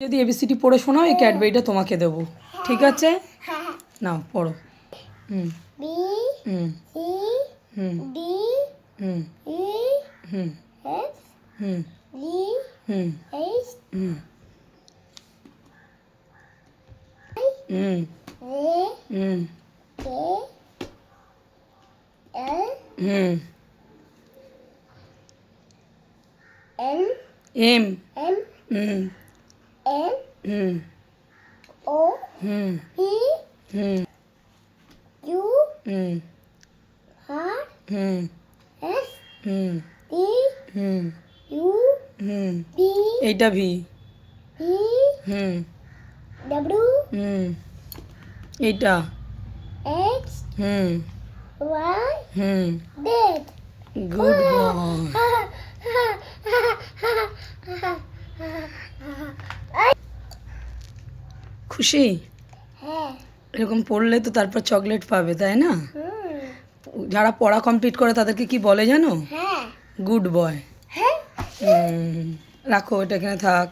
যদি এবিসিডি পড়ে শোনাও এই ক্যাডবেরিটা তোমাকে দেবো। ঠিক আছে? নাও পড়ো। হুম। হুম। হুম। হুম। হুম। হুম। হুম। হুম। হুম। J hmm. K L hmm. N hmm O hmm P hmm U hmm R hmm S hmm T hmm U hmm B এইটা V V hmm W hmm এইটা। X hmm. Y hmm Z good boy খুশি? হ্যাঁ। এরকম পড়লে তো তারপর chocolate পাবে তাই না? যারা পড়া কমপ্লিট করে তাদেরকে কি বলে জানো? হ্যাঁ। Good boy. হ্যাঁ। রাখো এটা এখানে থাক।